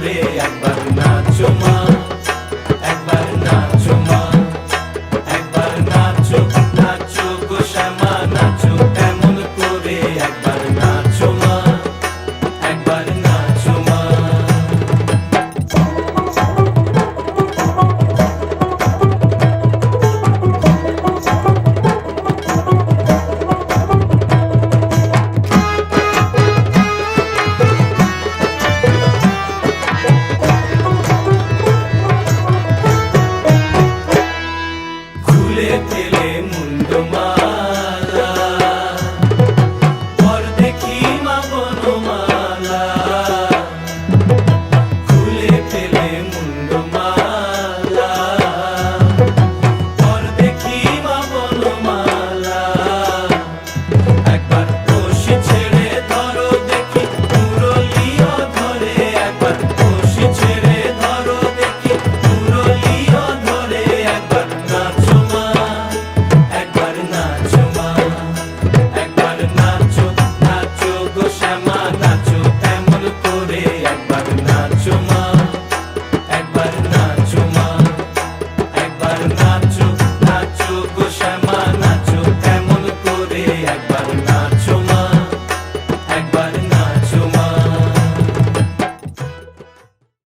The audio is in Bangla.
করে একবার নাচো মা। mata.